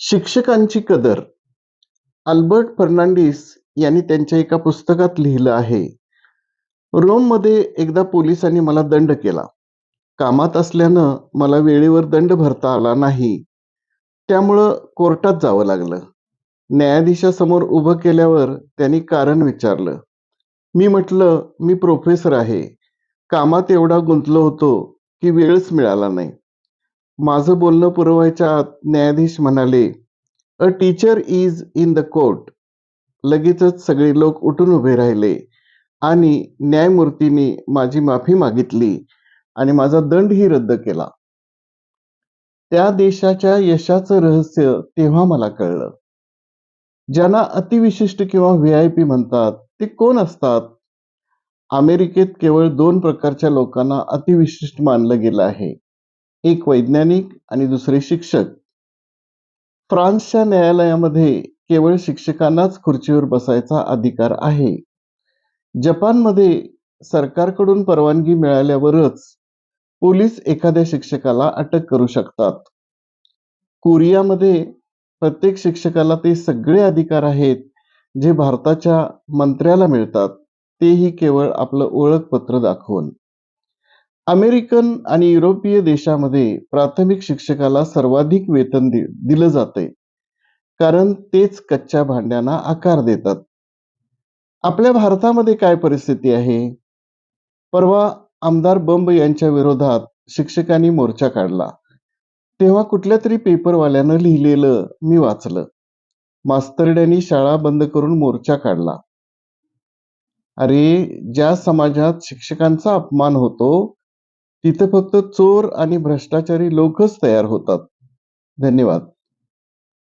शिक्षकांची कदर. अल्बर्ट फर्नांडिस यांनी त्यांच्या एका पुस्तकात लिहिलं आहे. रोममध्ये एकदा पोलिसांनी मला दंड केला. कामात असल्यानं मला वेळेवर दंड भरता आला नाही. त्यामुळं कोर्टात जावं लागलं. न्यायाधीशासमोर उभं केल्यावर त्यांनी कारण विचारलं. मी म्हटलं मी प्रोफेसर आहे. कामात एवढा गुंतलो होतो की वेळच मिळाला नाही. माझं बोलणं पुरवायच्या आत न्यायाधीश म्हणाले a teacher is in the court. लगेचच सगळे लोक उठून उभे राहिले आणि न्यायमूर्तींनी माझी माफी मागितली आणि माझा दंडही रद्द केला. त्या देशाच्या यशाचं रहस्य तेव्हा मला कळलं. ज्यांना अतिविशिष्ट किंवा व्ही आय पी म्हणतात ते कोण असतात? अमेरिकेत केवळ दोन प्रकारच्या लोकांना अतिविशिष्ट मानलं गेलं आहे. एक वैज्ञानिक आणि दुसरे शिक्षक. फ्रान्सच्या न्यायालयामध्ये केवळ शिक्षकांनाच खुर्चीवर बसायचा अधिकार आहे. जपानमध्ये सरकारकडून परवानगी मिळाल्यावरच पोलीस एखाद्या शिक्षकाला अटक करू शकतात. कोरियामध्ये प्रत्येक शिक्षकाला ते सगळे अधिकार आहेत जे भारताच्या मंत्र्याला मिळतात. तेही केवळ आपलं ओळखपत्र दाखवून. अमेरिकन आणि युरोपीय देशामध्ये प्राथमिक शिक्षकाला सर्वाधिक वेतन दि दिलं जाते कारण तेच कच्च्या भांड्यांना आकार देतात. आपल्या भारतामध्ये काय परिस्थिती आहे? परवा आमदार बंब यांच्या विरोधात शिक्षकांनी मोर्चा काढला. तेव्हा कुठल्या तरी पेपरवाल्यानं लिहिलेलं मी वाचलं. मास्तरड्यांनी शाळा बंद करून मोर्चा काढला. अरे ज्या समाजात शिक्षकांचा अपमान होतो तिथं फक्त चोर आणि भ्रष्टाचारी लोकच तयार होतात. धन्यवाद.